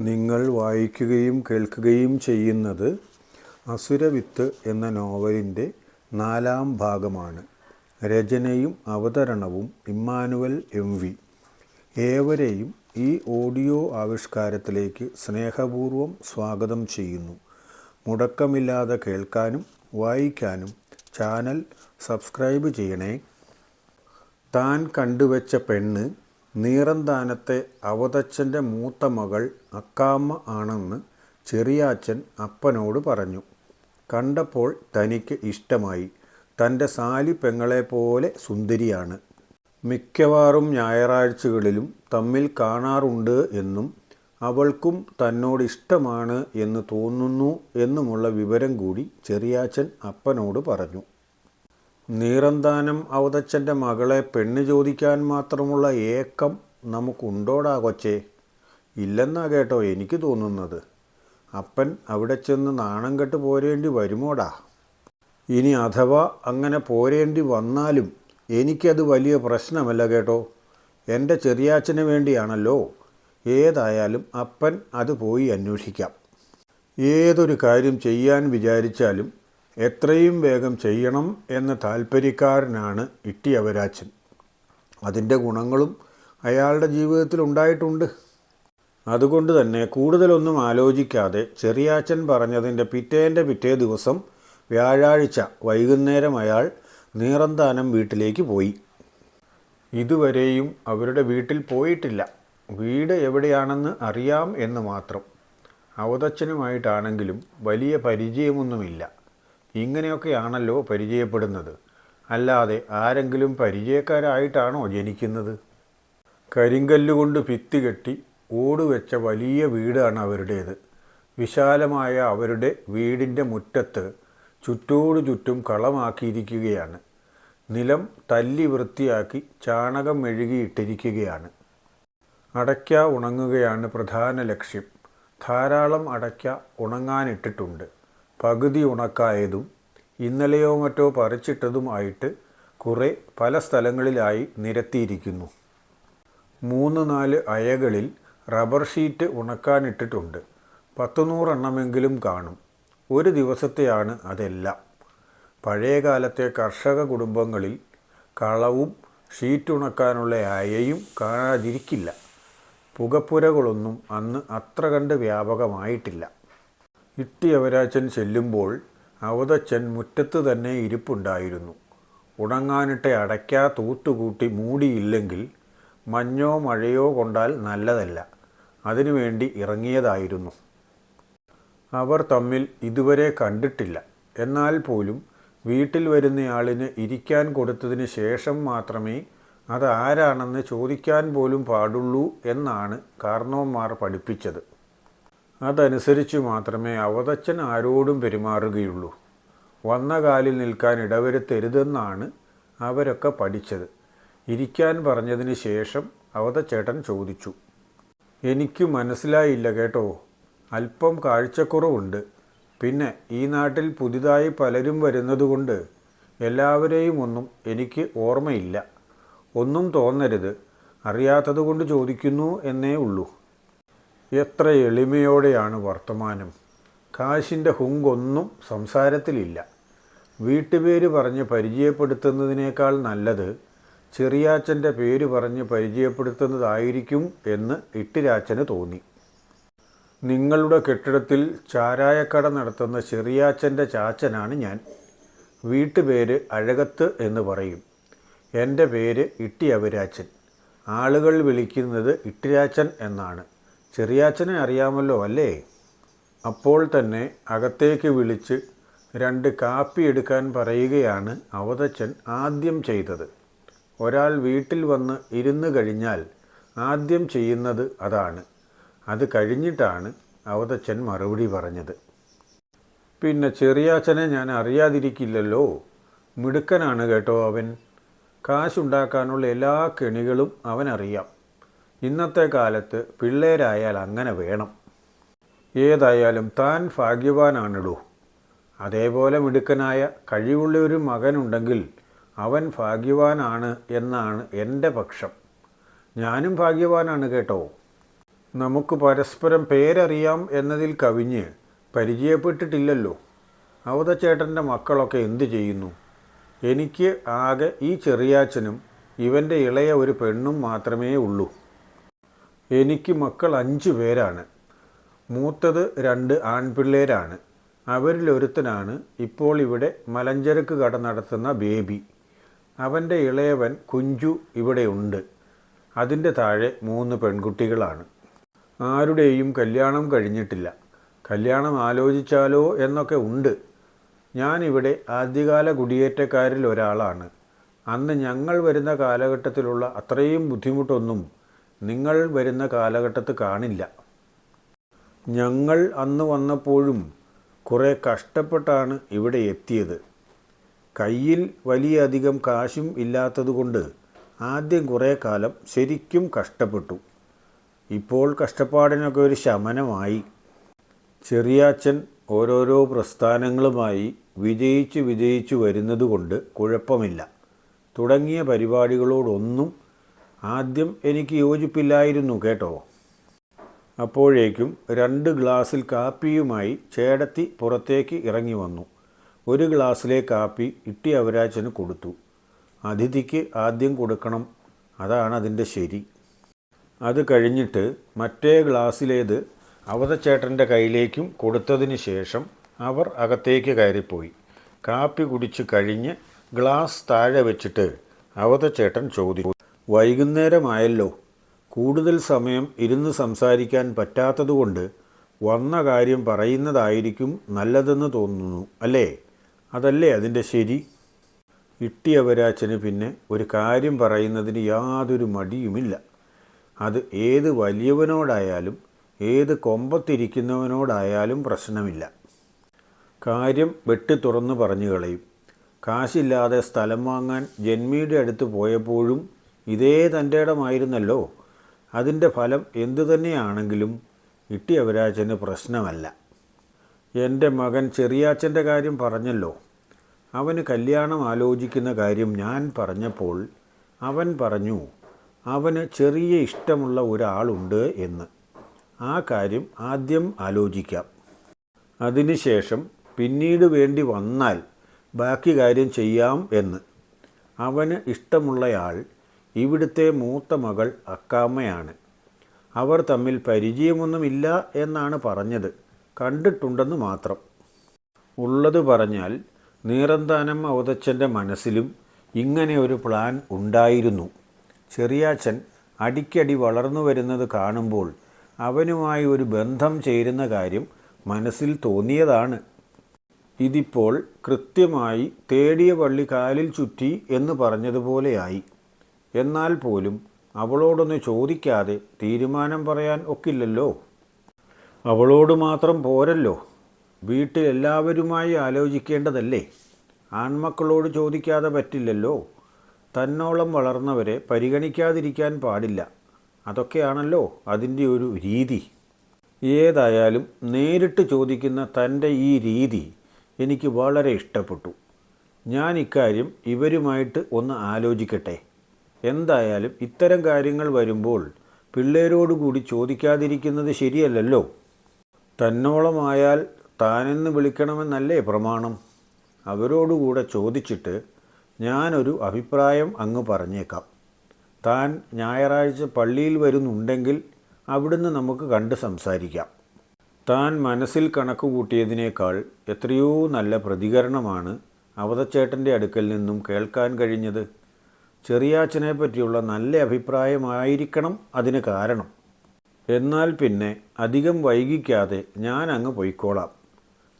നിങ്ങൾ വായിക്കുകയും കേൾക്കുകയും ചെയ്യുന്നത് അസുരവിത്ത് എന്ന നോവലിന്റെ നാലാം ഭാഗമാണ്. രചനയും അവതരണവും ഇമ്മാനുവൽ എം വി. ഏവരെയും ഈ ഓഡിയോ ആവിഷ്കാരത്തിലേക്ക് സ്നേഹപൂർവം സ്വാഗതം ചെയ്യുന്നു. മുടക്കമില്ലാതെ കേൾക്കാനും വായിക്കാനും ചാനൽ സബ്സ്ക്രൈബ് ചെയ്യണേ. താൻ കണ്ടുവച്ച പെണ്ണ് നീറന്താനത്തെ അവതച്ചന്റെ മൂത്ത മകൾ അക്കാമ്മ ആണെന്ന് ചെറിയാച്ചൻ അപ്പനോട് പറഞ്ഞു. കണ്ടപ്പോൾ തനിക്ക് ഇഷ്ടമായി. തന്റെ സാലി പെങ്ങളെപ്പോലെ സുന്ദരിയാണ്. മിക്കവാറും ഞായറാഴ്ചകളിലും തമ്മിൽ കാണാറുണ്ട് എന്നും അവൾക്കും തന്നോട് ഇഷ്ടമാണ് എന്ന് തോന്നുന്നു എന്നുമുള്ള വിവരം കൂടി ചെറിയാച്ചൻ അപ്പനോട് പറഞ്ഞു. നീറന്താനം അവതച്ചന്റെ മകളെ പെണ്ണ് ചോദിക്കാൻ മാത്രമുള്ള ഏക്കം നമുക്കുണ്ടോടാ കൊച്ചേ? ഇല്ലെന്നാ കേട്ടോ എനിക്ക് തോന്നുന്നത്. അപ്പൻ അവിടെ ചെന്ന് നാണം കെട്ട് പോരേണ്ടി വരുമോടാ? ഇനി അഥവാ അങ്ങനെ പോരേണ്ടി വന്നാലും എനിക്കത് വലിയ പ്രശ്നമല്ല കേട്ടോ. എന്റെ ചെറിയാച്ചന് വേണ്ടിയാണല്ലോ. ഏതായാലും അപ്പൻ അത് പോയി അന്വേഷിക്കാം. ഏതൊരു കാര്യം ചെയ്യാൻ വിചാരിച്ചാലും എത്രയും വേഗം ചെയ്യണം എന്ന താല്പര്യക്കാരനാണ് ഇട്ടിയവരാച്ചൻ അതിന്റെ ഗുണങ്ങളും അയാളുടെ ജീവിതത്തിൽ ഉണ്ടായിട്ടുണ്ട്. അതുകൊണ്ട് തന്നെ കൂടുതലൊന്നും ആലോചിക്കാതെ ചെറിയാച്ചൻ പറഞ്ഞതിന്റെ പിറ്റേന്റെ പിറ്റേ ദിവസം വ്യാഴാഴ്ച വൈകുന്നേരം അയാൾ നീറന്താനം വീട്ടിലേക്ക് പോയി. ഇതുവരെയും അവരുടെ വീട്ടിൽ പോയിട്ടില്ല. വീട് എവിടെയാണെന്ന് അറിയാം എന്ന് മാത്രം. അവതച്ചനുമായിട്ടാണെങ്കിലും വലിയ പരിചയമൊന്നുമില്ല. ഇങ്ങനെയൊക്കെയാണല്ലോ പരിചയപ്പെടുന്നത്. അല്ലാതെ ആരെങ്കിലും പരിചയക്കാരായിട്ടാണോ ജനിക്കുന്നത്? കരിങ്കല്ലുകൊണ്ട് ഭിത്തി കെട്ടി ഓടുവെച്ച വലിയ വീടാണ് അവരുടേത്. വിശാലമായ അവരുടെ വീടിന്റെ മുറ്റത്ത് ചുറ്റോടു ചുറ്റും കളമാക്കിയിരിക്കുകയാണ്. നിലം തല്ലി വൃത്തിയാക്കി ചാണകം മെഴുകിയിട്ടിരിക്കുകയാണ്. അടയ്ക്ക ഉണങ്ങുകയാണ് പ്രധാന ലക്ഷ്യം. ധാരാളം അടയ്ക്ക ഉണങ്ങാനിട്ടിട്ടുണ്ട്. പകുതി ഉണക്കായതും ഇന്നലെയോ മറ്റോ പറിച്ചിട്ടതുമായിട്ട് കുറേ പല സ്ഥലങ്ങളിലായി നിരത്തിയിരിക്കുന്നു. മൂന്ന് നാല് അയകളിൽ റബ്ബർ ഷീറ്റ് ഉണക്കാനിട്ടിട്ടുണ്ട്. പത്ത് നൂറെണ്ണമെങ്കിലും കാണും. ഒരു ദിവസത്തെയാണ് അതെല്ലാം. പഴയകാലത്തെ കർഷക കുടുംബങ്ങളിൽ കളവും ഷീറ്റ് ഉണക്കാനുള്ള അയയും കാണാതിരിക്കില്ല. പുകപ്പുരകളൊന്നും അന്ന് അത്ര കണ്ട് വ്യാപകമായിട്ടില്ല. ഇട്ടിയവരാച്ചൻ ചെല്ലുമ്പോൾ അവതച്ചൻ മുറ്റത്ത് തന്നെ ഇരിപ്പുണ്ടായിരുന്നു. ഉണങ്ങാനിട്ട് അടയ്ക്കാ തൂത്തുകൂട്ടി മൂടിയില്ലെങ്കിൽ മഞ്ഞോ മഴയോ കൊണ്ടാൽ നല്ലതല്ല. അതിനുവേണ്ടി ഇറങ്ങിയതായിരുന്നു. അവർ തമ്മിൽ ഇതുവരെ കണ്ടിട്ടില്ല. എന്നാൽ പോലും വീട്ടിൽ വരുന്നയാളിന് ഇരിക്കാൻ കൊടുത്തതിന് ശേഷം മാത്രമേ അത് ആരാണെന്ന് ചോദിക്കാൻ പോലും പാടുള്ളൂ എന്നാണ് കാർണോന്മാർ പഠിപ്പിച്ചത്. അതനുസരിച്ച് മാത്രമേ അവതച്ചൻ ആരോടും പെരുമാറുകയുള്ളൂ. വന്ന കാലിൽ നിൽക്കാൻ ഇടവരുത്തരുതെന്നാണ് അവരൊക്കെ പഠിച്ചത്. ഇരിക്കാൻ പറഞ്ഞതിന് ശേഷം അവതച്ചേട്ടൻ ചോദിച്ചു. എനിക്ക് മനസ്സിലായില്ല കേട്ടോ. അല്പം കാഴ്ചക്കുറവുണ്ട്. പിന്നെ ഈ നാട്ടിൽ പുതിയതായി പലരും വരുന്നതുകൊണ്ട് എല്ലാവരെയും ഒന്നും എനിക്ക് ഓർമ്മയില്ല. ഒന്നും തോന്നരുത്. അറിയാത്തതുകൊണ്ട് ചോദിക്കുന്നു എന്നേ ഉള്ളൂ. എത്ര എളിമയോടെയാണ് വർത്തമാനം. കാശിന്റെ ഹുങ്കൊന്നും സംസാരത്തിലില്ല. വീട്ടുപേര് പറഞ്ഞ് പരിചയപ്പെടുത്തുന്നതിനേക്കാൾ നല്ലത് ചെറിയാച്ചന്റെ പേര് പറഞ്ഞ് പരിചയപ്പെടുത്തുന്നതായിരിക്കും എന്ന് ഇട്ടിരാച്ചന് തോന്നി. നിങ്ങളുടെ കെട്ടിടത്തിൽ ചാരായക്കട നടത്തുന്ന ചെറിയാച്ചന്റെ ചാച്ചനാണ് ഞാൻ. വീട്ടുപേര് അഴകത്ത് എന്ന് പറയും. എന്റെ പേര് ഇട്ടിയവരാച്ചൻ. ആളുകൾ വിളിക്കുന്നത് ഇട്ടിരാച്ചൻ എന്നാണ്. ചെറിയാച്ചനെ അറിയാമല്ലോ അല്ലേ? അപ്പോൾ തന്നെ അകത്തേക്ക് വിളിച്ച് രണ്ട് കാപ്പി എടുക്കാൻ പറയുകയാണ് അവതച്ചൻ ആദ്യം ചെയ്തത്. ഒരാൾ വീട്ടിൽ വന്ന് ഇരുന്ന് കഴിഞ്ഞാൽ ആദ്യം ചെയ്യുന്നത് അതാണ്. അത് കഴിഞ്ഞിട്ടാണ് അവതച്ചൻ മറുപടി പറഞ്ഞത്. പിന്നെ ചെറിയാച്ചനെ ഞാൻ അറിയാതിരിക്കില്ലല്ലോ. മിടുക്കനാണ് കേട്ടോ അവൻ. കാശുണ്ടാക്കാനുള്ള എല്ലാ കെണികളും അവനറിയാം. ഇന്നത്തെ കാലത്ത് പിള്ളേരായാൽ അങ്ങനെ വേണം. ഏതായാലും താൻ ഭാഗ്യവാനാണിടൂ. അതേപോലെ മിടുക്കനായ കഴിവുള്ള ഒരു മകനുണ്ടെങ്കിൽ അവൻ ഭാഗ്യവാനാണ് എന്നാണ് എന്റെ പക്ഷം. ഞാനും ഭാഗ്യവാനാണ് കേട്ടോ. നമുക്ക് പരസ്പരം പേരറിയാം എന്നതിൽ കവിഞ്ഞ് പരിചയപ്പെട്ടിട്ടില്ലല്ലോ. അവതച്ചേട്ടന്റെ മക്കളൊക്കെ എന്തു ചെയ്യുന്നു? എനിക്ക് ആകെ ഈ ചെറിയാച്ചനും ഇവന്റെ ഇളയ ഒരു പെണ്ണും മാത്രമേ ഉള്ളൂ. എനിക്ക് മക്കൾ അഞ്ച് പേരാണ്. മൂത്തത് രണ്ട് ആൺപിള്ളേരാണ്. അവരിലൊരുത്തനാണ് ഇപ്പോൾ ഇവിടെ മലഞ്ചരക്ക് കട നടത്തുന്ന ബേബി. അവന്റെ ഇളയവൻ കുഞ്ചു ഇവിടെയുണ്ട് അതിന്റെ താഴെ മൂന്ന് പെൺകുട്ടികളാണ്. ആരുടെയും കല്യാണം കഴിഞ്ഞിട്ടില്ല. കല്യാണം ആലോചിച്ചാലോ എന്നൊക്കെ ഉണ്ട്. ഞാനിവിടെ ആദ്യകാല കുടിയേറ്റക്കാരിൽ ഒരാളാണ്. അന്ന് ഞങ്ങൾ വരുന്ന കാലഘട്ടത്തിലുള്ള അത്രയും ബുദ്ധിമുട്ടൊന്നും നിങ്ങൾ വരുന്ന കാലഘട്ടത്ത് കാണില്ല. ഞങ്ങൾ അന്ന് വന്നപ്പോഴും കുറേ കഷ്ടപ്പെട്ടാണ് ഇവിടെ എത്തിയത്. കയ്യിൽ വലിയ അധികം കാശും ഇല്ലാത്തതുകൊണ്ട് ആദ്യം കുറേ കാലം ശരിക്കും കഷ്ടപ്പെട്ടു. ഇപ്പോൾ കഷ്ടപ്പാടിനൊക്കെ ഒരു ശമനമായി. ചെറിയാച്ചൻ ഓരോരോ പ്രസ്ഥാനങ്ങളുമായി വിജയിച്ച് വിജയിച്ചു വരുന്നതുകൊണ്ട് കുഴപ്പമില്ല. തുടങ്ങിയ പരിപാടികളോടൊന്നും ആദ്യം എനിക്ക് യോജിപ്പില്ലായിരുന്നു കേട്ടോ. അപ്പോഴേക്കും രണ്ട് ഗ്ലാസ്സിൽ കാപ്പിയുമായി ചേടത്തി പുറത്തേക്ക് ഇറങ്ങി വന്നു. ഒരു ഗ്ലാസ്സിലെ കാപ്പി ഇട്ടി അവരാച്ചന് കൊടുത്തു. അതിഥിക്ക് ആദ്യം കൊടുക്കണം അതാണ് അതിന്റെ ശരി. അത് കഴിഞ്ഞിട്ട് മറ്റേ ഗ്ലാസ്സിലേത് അവതച്ചേട്ടന്റെ കയ്യിലേക്കും കൊടുത്തതിന് ശേഷം അവർ അകത്തേക്ക് കയറിപ്പോയി. കാപ്പി കുടിച്ച് കഴിഞ്ഞ് ഗ്ലാസ് താഴെ വെച്ചിട്ട് അവതച്ചേട്ടൻ ചോദിച്ചു. വൈകുന്നേരമായല്ലോ. കൂടുതൽ സമയം ഇരുന്ന് സംസാരിക്കാൻ പറ്റാത്തതുകൊണ്ട് വന്ന കാര്യം പറയുന്നതായിരിക്കും നല്ലതെന്ന് തോന്നുന്നു അല്ലേ? അതല്ലേ അതിന്റെ ശരി? ഇട്ടിയവരാച്ചന് പിന്നെ ഒരു കാര്യം പറയുന്നതിന് യാതൊരു മടിയുമില്ല. അത് ഏത് വലിയവനോടായാലും ഏത് കൊമ്പത്തിരിക്കുന്നവനോടായാലും പ്രശ്നമില്ല. കാര്യം വെട്ടി തുറന്നു പറഞ്ഞു കളയും. കാശില്ലാതെ സ്ഥലം വാങ്ങാൻ ജന്മിയുടെ അടുത്ത് പോയപ്പോഴും ഇതേ തന്റെ ഇടമായിരുന്നല്ലോ അതിന്റെ ഫലം എന്തു തന്നെയാണെങ്കിലും ഇട്ടിയവരാച്ചന് പ്രശ്നമല്ല. എന്റെ മകൻ ചെറിയാച്ചന്റെ കാര്യം പറഞ്ഞല്ലോ. അവന് കല്യാണം ആലോചിക്കുന്ന കാര്യം ഞാൻ പറഞ്ഞപ്പോൾ അവൻ പറഞ്ഞു അവന് ചെറിയ ഇഷ്ടമുള്ള ഒരാളുണ്ട് എന്ന്. ആ കാര്യം ആദ്യം ആലോചിക്കാം. അതിനുശേഷം പിന്നീട് വേണ്ടി വന്നാൽ ബാക്കി കാര്യം ചെയ്യാം എന്ന്. അവന് ഇഷ്ടമുള്ളയാൾ ഇവിടുത്തെ മൂത്ത മകൾ അക്കാമ്മയാണ്. അവർ തമ്മിൽ പരിചയമൊന്നുമില്ല എന്നാണ് പറഞ്ഞത്. കണ്ടിട്ടുണ്ടെന്ന് മാത്രം. ഉള്ളത് പറഞ്ഞാൽ നീറന്താനം അവതച്ചന്റെ മനസ്സിലും ഇങ്ങനെ ഒരു പ്ലാൻ ഉണ്ടായിരുന്നു. ചെറിയാച്ചൻ അടിക്കടി വളർന്നു വരുന്നത് കാണുമ്പോൾ അവനുമായി ഒരു ബന്ധം ചേരുന്ന കാര്യം മനസ്സിൽ തോന്നിയതാണ്. ഇതിപ്പോൾ കൃത്യമായി തേടിയ വള്ളി കാലിൽ ചുറ്റി എന്ന് പറഞ്ഞതുപോലെയായി. എന്നാൽ പോലും അവളോടൊന്ന് ചോദിക്കാതെ തീരുമാനം പറയാൻ ഒക്കില്ലല്ലോ. അവളോട് മാത്രം പോരല്ലോ. വീട്ടിലെല്ലാവരുമായി ആലോചിക്കേണ്ടതല്ലേ? ആൺമക്കളോട് ചോദിക്കാതെ പറ്റില്ലല്ലോ. തന്നോളം വളർന്നവരെ പരിഗണിക്കാതിരിക്കാൻ പാടില്ല. അതൊക്കെയാണല്ലോ അതിന്റെ ഒരു രീതി. ഏതായാലും നേരിട്ട് ചോദിക്കുന്ന തന്റെ ഈ രീതി എനിക്ക് വളരെ ഇഷ്ടപ്പെട്ടു. ഞാൻ ഇക്കാര്യം ഇവരുമായിട്ട് ഒന്ന് ആലോചിക്കട്ടെ. എന്തായാലും ഇത്തരം കാര്യങ്ങൾ വരുമ്പോൾ പിള്ളേരോടുകൂടി ചോദിക്കാതിരിക്കുന്നത് ശരിയല്ലല്ലോ. തന്നോളമായാൽ താനെന്ന് വിളിക്കണമെന്നല്ലേ പ്രമാണം? അവരോടുകൂടെ ചോദിച്ചിട്ട് ഞാനൊരു അഭിപ്രായം അങ്ങ് പറഞ്ഞേക്കാം. താൻ ഞായറാഴ്ച പള്ളിയിൽ വരുന്നുണ്ടെങ്കിൽ അവിടുന്ന് നമുക്ക് കണ്ട് സംസാരിക്കാം. താൻ മനസ്സിൽ കണക്ക് കൂട്ടിയതിനേക്കാൾ എത്രയോ നല്ല പ്രതികരണമാണ് അവതച്ചേട്ടന്റെ അടുക്കൽ നിന്നും കേൾക്കാൻ കഴിഞ്ഞത്. ചെറിയാച്ചനെ പറ്റിയുള്ള നല്ല അഭിപ്രായമായിരിക്കണം അതിന് കാരണം. എന്നാൽ പിന്നെ അധികം വൈകിക്കാതെ ഞാൻ അങ്ങ് പൊയ്ക്കോളാം.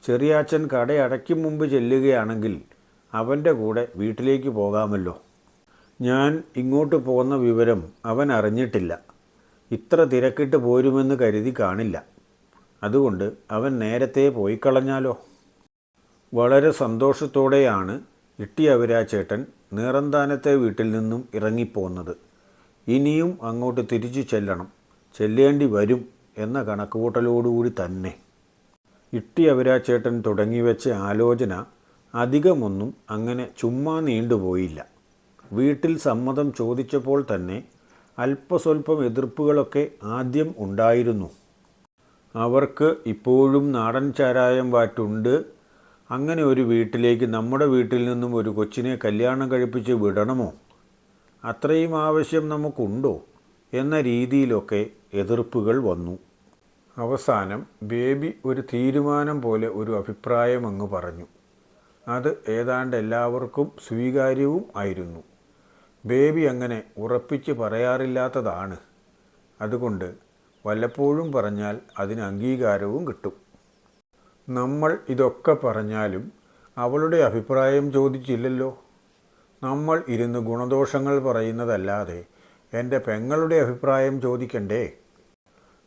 ചെറിയാച്ചൻ കടയടയ്ക്കും മുമ്പ് ചെല്ലുകയാണെങ്കിൽ അവന്റെ കൂടെ വീട്ടിലേക്ക് പോകാമല്ലോ. ഞാൻ ഇങ്ങോട്ട് പോകുന്ന വിവരം അവൻ അറിഞ്ഞിട്ടില്ല. ഇത്ര തിരക്കിട്ട് പോരുമെന്ന് കരുതി കാണില്ല. അതുകൊണ്ട് അവൻ നേരത്തെ പോയിക്കളഞ്ഞാലോ വളരെ സന്തോഷത്തോടെയാണ് ഇട്ടിയവരാച്ചേട്ടൻ നീറന്താനത്തെ വീട്ടിൽ നിന്നും ഇറങ്ങിപ്പോന്നത്. ഇനിയും അങ്ങോട്ട് തിരിച്ചു ചെല്ലണം. ചെല്ലേണ്ടി വരും എന്ന കണക്കുകൂട്ടലോടുകൂടി തന്നെ. ഇട്ടി ഇട്ടിയവരാച്ചേട്ടൻ തുടങ്ങിവെച്ച ആലോചന അധികമൊന്നും അങ്ങനെ ചുമ്മാ നീണ്ടുപോയില്ല. വീട്ടിൽ സമ്മതം ചോദിച്ചപ്പോൾ തന്നെ അല്പസ്വല്പം എതിർപ്പുകളൊക്കെ ആദ്യം ഉണ്ടായിരുന്നു. അവർക്ക് ഇപ്പോഴും നാടൻ ചാരായം വാറ്റുണ്ട് അങ്ങനെ ഒരു വീട്ടിലേക്ക് നമ്മുടെ വീട്ടിൽ നിന്നും ഒരു കൊച്ചിനെ കല്യാണം കഴിപ്പിച്ച് വിടണമോ? അത്രയും ആവശ്യം നമുക്കുണ്ടോ? എന്ന രീതിയിലൊക്കെ എതിർപ്പുകൾ വന്നു. അവസാനം ബേബി ഒരു തീരുമാനം പോലെ ഒരു അഭിപ്രായം അങ്ങ് പറഞ്ഞു. അത് ഏതാണ്ട് എല്ലാവർക്കും സ്വീകാര്യവും ആയിരുന്നു. ബേബി അങ്ങനെ ഉറപ്പിച്ച് പറയാറില്ലാത്തതാണ്. അതുകൊണ്ട് വല്ലപ്പോഴും പറഞ്ഞാൽ അതിന് അംഗീകാരവും കിട്ടും. നമ്മൾ ഇതൊക്കെ പറഞ്ഞാലും അവളുടെ അഭിപ്രായം ചോദിച്ചില്ലല്ലോ. നമ്മൾ ഇരുന്ന് ഗുണദോഷങ്ങൾ പറയുന്നതല്ലാതെ എന്റെ പെങ്ങളുടെ അഭിപ്രായം ചോദിക്കണ്ടേ?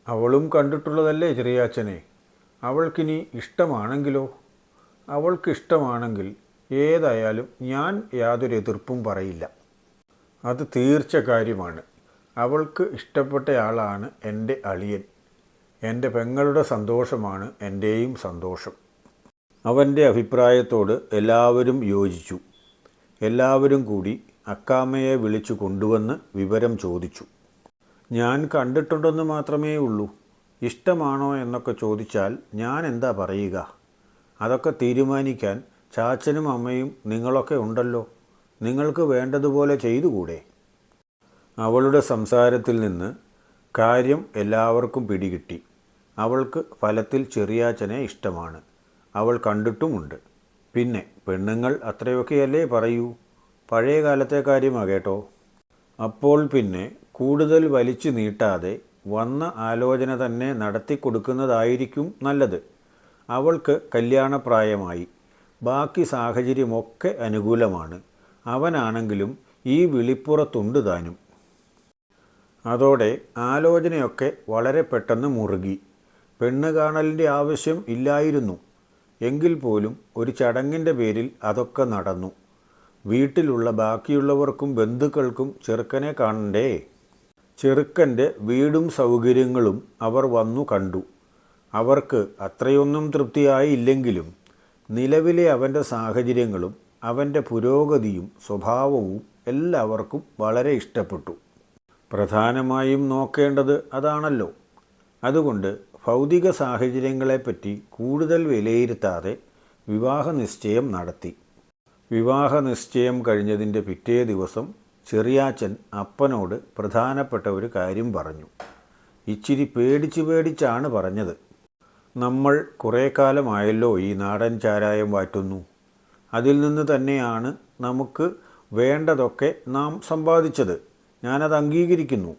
അവളും കണ്ടിട്ടുള്ളതല്ലേ ചെറിയാച്ചനെ? അവൾക്കിനി ഇഷ്ടമാണെങ്കിലോ? അവൾക്കിഷ്ടമാണെങ്കിൽ ഏതായാലും ഞാൻ യാതൊരു എതിർപ്പും പറയില്ല. അത് തീർച്ച കാര്യമാണ്. അവൾക്ക് ഇഷ്ടപ്പെട്ടയാളാണ് എന്റെ അളിയൻ. എന്റെ പെങ്ങളുടെ സന്തോഷമാണ് എന്റെയും സന്തോഷം. അവന്റെ അഭിപ്രായത്തോട് എല്ലാവരും യോജിച്ചു. എല്ലാവരും കൂടി അക്കാമയെ വിളിച്ചു കൊണ്ടുവന്ന് വിവരം ചോദിച്ചു. ഞാൻ കണ്ടിട്ടുണ്ടെന്ന് മാത്രമേ ഉള്ളൂ. ഇഷ്ടമാണോ എന്നൊക്കെ ചോദിച്ചാൽ ഞാൻ എന്താ പറയുക? അതൊക്കെ തീരുമാനിക്കാൻ ചാച്ചനും അമ്മയും നിങ്ങളൊക്കെ ഉണ്ടല്ലോ. നിങ്ങൾക്ക് വേണ്ടതുപോലെ ചെയ്തുകൂടെ? അവളുടെ സംസാരത്തിൽ നിന്ന് കാര്യം എല്ലാവർക്കും പിടികിട്ടി. അവൾക്ക് ഫലത്തിൽ ചെറിയാച്ചനെ ഇഷ്ടമാണ്. അവൾ കണ്ടിട്ടുമുണ്ട്. പിന്നെ പെണ്ണുങ്ങൾ അത്രയൊക്കെയല്ലേ പറയൂ? പഴയ കാലത്തെ കാര്യമാകേട്ടോ അപ്പോൾ പിന്നെ കൂടുതൽ വലിച്ചു നീട്ടാതെ വന്ന ആലോചന തന്നെ നടത്തി കൊടുക്കുന്നതായിരിക്കും നല്ലത്. അവൾക്ക് കല്യാണപ്രായമായി. ബാക്കി സാഹചര്യമൊക്കെ അനുകൂലമാണ്. അവനാണെങ്കിലും ഈ വിളിപ്പുറത്തുണ്ട് താനും. അതോടെ ആലോചനയൊക്കെ വളരെ പെട്ടെന്ന് മുറുകി. പെണ്ണ് കാണലിന്റെ ആവശ്യം ഇല്ലായിരുന്നു. എങ്കിൽ പോലും ഒരു ചടങ്ങിന്റെ പേരിൽ അതൊക്കെ നടന്നു. വീട്ടിലുള്ള ബാക്കിയുള്ളവർക്കും ബന്ധുക്കൾക്കും ചെറുക്കനെ കാണണ്ടേ? ചെറുക്കന്റെ വീടും സൗകര്യങ്ങളും അവർ വന്നു കണ്ടു. അവർക്ക് അത്രയൊന്നും തൃപ്തിയായില്ലെങ്കിലും നിലവിലെ അവന്റെ സാഹചര്യങ്ങളും അവന്റെ പുരോഗതിയും സ്വഭാവവും എല്ലാവർക്കും വളരെ ഇഷ്ടപ്പെട്ടു. പ്രധാനമായും നോക്കേണ്ടത് അതാണല്ലോ. അതുകൊണ്ട് ഭൗതിക സാഹചര്യങ്ങളെപ്പറ്റി കൂടുതൽ വിലയിരുത്താതെ വിവാഹ നിശ്ചയം നടത്തി. വിവാഹ നിശ്ചയം കഴിഞ്ഞതിന്റെ പിറ്റേ ദിവസം ചെറിയാച്ചൻ അപ്പനോട് പ്രധാനപ്പെട്ട ഒരു കാര്യം പറഞ്ഞു. ഇച്ചിരി പേടിച്ച് പേടിച്ചാണ് പറഞ്ഞത്. നമ്മൾ കുറേ കാലമായല്ലോ ഈ നാടൻ ചാരായം വാറ്റുന്നു. അതിൽ നിന്ന് തന്നെയാണ് നമുക്ക് വേണ്ടതൊക്കെ നാം സമ്പാദിച്ചത്. ഞാനത് അംഗീകരിക്കുന്നു.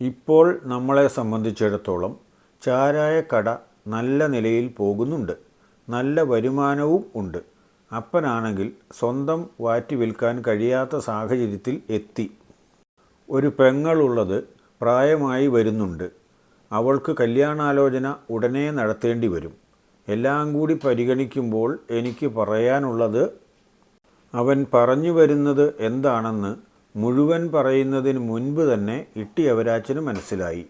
ഇപ്പോൾ നമ്മളെ സംബന്ധിച്ചിടത്തോളം ചാരായ കട നല്ല നിലയിൽ പോകുന്നുണ്ട്. നല്ല വരുമാനവും ഉണ്ട്. അപ്പനാണെങ്കിൽ സ്വന്തം വാറ്റി വിൽക്കാൻ കഴിയാത്ത സാഹചര്യത്തിൽ എത്തി. ഒരു പെങ്ങളുള്ളത് പ്രായമായി വരുന്നുണ്ട്. അവൾക്ക് കല്യാണാലോചന ഉടനെ നടത്തേണ്ടി വരും. എല്ലാം കൂടി പരിഗണിക്കുമ്പോൾ എനിക്ക് പറയാനുള്ളത് അവൻ പറഞ്ഞു വരുന്നത് എന്താണെന്ന് മുഴുവൻ പറയുന്നതിന് മുൻപ് തന്നെ ഇട്ടിയവരാച്ചന് മനസ്സിലായി.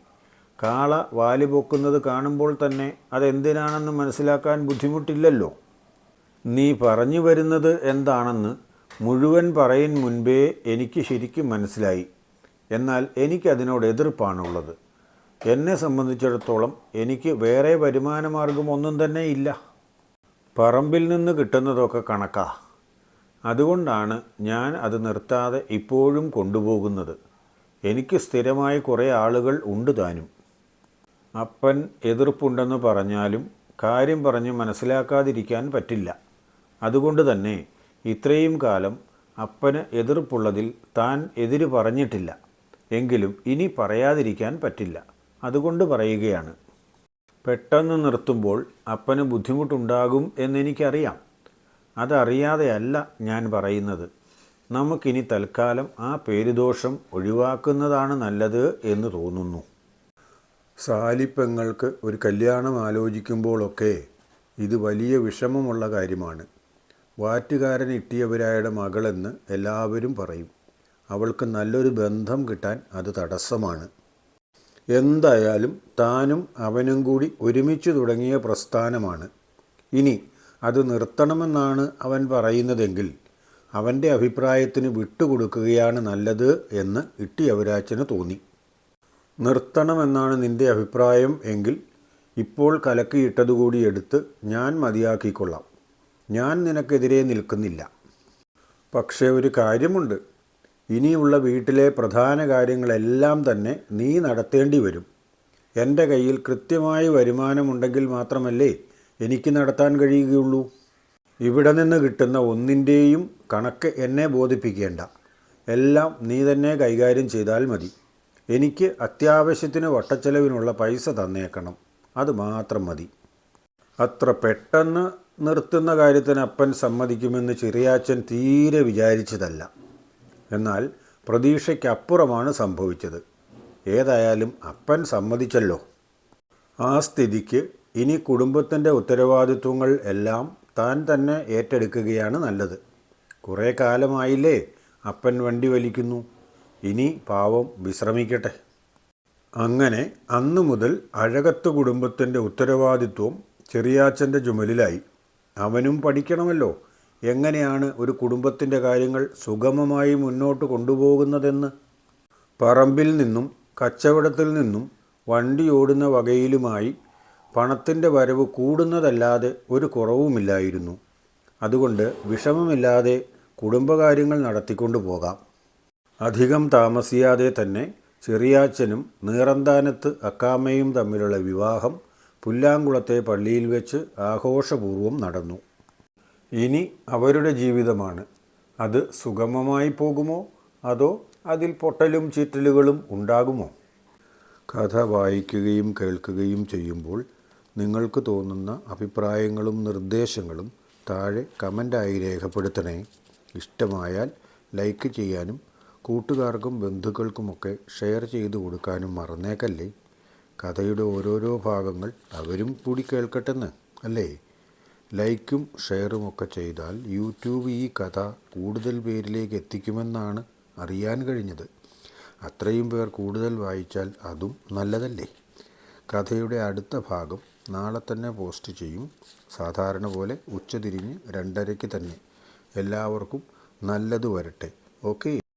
കാള വാലി പൊക്കുന്നത് കാണുമ്പോൾ തന്നെ അതെന്തിനാണെന്ന് മനസ്സിലാക്കാൻ ബുദ്ധിമുട്ടില്ലല്ലോ. നീ പറഞ്ഞു വരുന്നത് എന്താണെന്ന് മുഴുവൻ പറയും മുൻപേ എനിക്ക് ശരിക്കും മനസ്സിലായി. എന്നാൽ എനിക്കതിനോട് എതിർപ്പാണുള്ളത്. എന്നെ സംബന്ധിച്ചിടത്തോളം എനിക്ക് വേറെ വരുമാനമാർഗം ഒന്നും തന്നെ ഇല്ല. പറമ്പിൽ നിന്ന് കിട്ടുന്നതൊക്കെ കണക്കാ. അതുകൊണ്ടാണ് ഞാൻ അത് നിർത്താതെ ഇപ്പോഴും കൊണ്ടുപോകുന്നത്. എനിക്ക് സ്ഥിരമായി കുറേ ആളുകൾ ഉണ്ട് താനും. അപ്പൻ എതിർപ്പുണ്ടെന്ന് പറഞ്ഞാലും കാര്യം പറഞ്ഞ് മനസ്സിലാക്കാതിരിക്കാൻ പറ്റില്ല. അതുകൊണ്ട് തന്നെ ഇത്രയും കാലം അപ്പന് എതിർപ്പുള്ളതിൽ താൻ എതിര് പറഞ്ഞിട്ടില്ല. എങ്കിലും ഇനി പറയാതിരിക്കാൻ പറ്റില്ല. അതുകൊണ്ട് പറയുകയാണ്. പെട്ടെന്ന് നിർത്തുമ്പോൾ അപ്പന് ബുദ്ധിമുട്ടുണ്ടാകും എന്നെനിക്കറിയാം. അതറിയാതെയല്ല ഞാൻ പറയുന്നത്. നമുക്കിനി തൽക്കാലം ആ പേരുദോഷം ഒഴിവാക്കുന്നതാണ് നല്ലത് എന്ന് തോന്നുന്നു. സാലിപ്പെങ്ങൾക്ക് ഒരു കല്യാണം ആലോചിക്കുമ്പോഴൊക്കെ ഇത് വലിയ വിഷമമുള്ള കാര്യമാണ്. വാറ്റുകാരൻ ഇട്ടിയവരായുടെ മകളെന്ന് എല്ലാവരും പറയും. അവൾക്ക് നല്ലൊരു ബന്ധം കിട്ടാൻ അത് തടസ്സമാണ്. എന്തായാലും താനും അവനും കൂടി ഒരുമിച്ച് തുടങ്ങിയ പ്രസ്ഥാനമാണ്. ഇനി അത് നിർത്തണമെന്നാണ് അവൻ പറയുന്നതെങ്കിൽ അവന്റെ അഭിപ്രായത്തിന് വിട്ടുകൊടുക്കുകയാണ് നല്ലത് എന്ന് ഇട്ടിയവരാച്ചന് തോന്നി. നിർത്തണമെന്നാണ് നിന്റെ അഭിപ്രായം എങ്കിൽ ഇപ്പോൾ കലക്കിയിട്ടതുകൂടി എടുത്ത് ഞാൻ മതിയാക്കിക്കൊള്ളാം. ഞാൻ നിനക്കെതിരെ നിൽക്കുന്നില്ല. പക്ഷേ ഒരു കാര്യമുണ്ട്. ഇനിയുള്ള വീട്ടിലെ പ്രധാന കാര്യങ്ങളെല്ലാം തന്നെ നീ നടത്തേണ്ടി വരും. എന്റെ കയ്യിൽ കൃത്യമായി വരുമാനമുണ്ടെങ്കിൽ മാത്രമല്ലേ എനിക്ക് നടത്താൻ കഴിയുകയുള്ളൂ? ഇവിടെ നിന്ന് കിട്ടുന്ന ഒന്നിന്റെയും കണക്ക് എന്നെ ബോധിപ്പിക്കേണ്ട. എല്ലാം നീ തന്നെ കൈകാര്യം ചെയ്താൽ മതി. എനിക്ക് അത്യാവശ്യത്തിന് വട്ടച്ചെലവിനുള്ള പൈസ തന്നേക്കണം. അത് മാത്രം മതി. അത്ര പെട്ടെന്ന് നിർത്തുന്ന കാര്യത്തിന് അപ്പൻ സമ്മതിക്കുമെന്ന് ചെറിയാച്ചൻ തീരെ വിചാരിച്ചതല്ല. എന്നാൽ പ്രതീക്ഷയ്ക്കപ്പുറമാണ് സംഭവിച്ചത്. ഏതായാലും അപ്പൻ സമ്മതിച്ചല്ലോ. ആ സ്ഥിതിക്ക് ഇനി കുടുംബത്തിന്റെ ഉത്തരവാദിത്വങ്ങൾ എല്ലാം താൻ തന്നെ ഏറ്റെടുക്കുകയാണ് നല്ലത്. കുറേ കാലമായില്ലേ അപ്പൻ വണ്ടി വലിക്കുന്നു. ഇനി പാവം വിശ്രമിക്കട്ടെ. അങ്ങനെ അന്നു മുതൽ അഴകത്ത് കുടുംബത്തിന്റെ ഉത്തരവാദിത്വം ചെറിയാച്ചന്റെ ചുമലിലായി. അവനും പഠിക്കണമല്ലോ. എങ്ങനെയാണ് ഒരു കുടുംബത്തിന്റെ കാര്യങ്ങൾ സുഗമമായി മുന്നോട്ട് കൊണ്ടുപോകുന്നതെന്ന്? പറമ്പിൽ നിന്നും കച്ചവടത്തിൽ നിന്നും വണ്ടി ഓടുന്ന വകയിലുമായി പണത്തിന്റെ വരവ് കൂടുന്നതല്ലാതെ ഒരു കുറവുമില്ലായിരുന്നു. അതുകൊണ്ട് വിഷമമില്ലാതെ കുടുംബകാര്യങ്ങൾ നടത്തിക്കൊണ്ടു പോകാം. അധികം താമസിയാതെ തന്നെ ചെറിയാച്ചനും നീറന്താനത്ത് അക്കാമ്മയും തമ്മിലുള്ള വിവാഹം പുല്ലാങ്കുളത്തെ പള്ളിയിൽ വെച്ച് ആഘോഷപൂർവം നടന്നു. ഇനി അവരുടെ ജീവിതമാണ്. അത് സുഗമമായി പോകുമോ? അതോ അതിൽ പൊട്ടലും ചീറ്റലുകളും ഉണ്ടാകുമോ? കഥ വായിക്കുകയും കേൾക്കുകയും ചെയ്യുമ്പോൾ നിങ്ങൾക്ക് തോന്നുന്ന അഭിപ്രായങ്ങളും നിർദ്ദേശങ്ങളും താഴെ കമന്റായി രേഖപ്പെടുത്തണേ. ഇഷ്ടമായാൽ ലൈക്ക് ചെയ്യാനും കൂട്ടുകാർക്കും ബന്ധുക്കൾക്കുമൊക്കെ ഷെയർ ചെയ്തു കൊടുക്കാനും മറന്നേക്കല്ലേ? കഥയുടെ ഓരോരോ ഭാഗങ്ങൾ അവരും കൂടി കേൾക്കട്ടെന്ന് അല്ലേ? ലൈക്കും ഷെയറും ഒക്കെ ചെയ്താൽ യൂട്യൂബ് ഈ കഥ കൂടുതൽ പേരിലേക്ക് എത്തിക്കുമെന്നാണ് അറിയാൻ കഴിഞ്ഞത്. അത്രയും പേർ കൂടുതൽ വായിച്ചാൽ അതും നല്ലതല്ലേ? കഥയുടെ അടുത്ത ഭാഗം നാളെ തന്നെ പോസ്റ്റ് ചെയ്യും. സാധാരണ പോലെ ഉച്ചതിരിഞ്ഞ് രണ്ടരയ്ക്ക് തന്നെ. എല്ലാവർക്കും നല്ലത് വരട്ടെ. ഓക്കേ?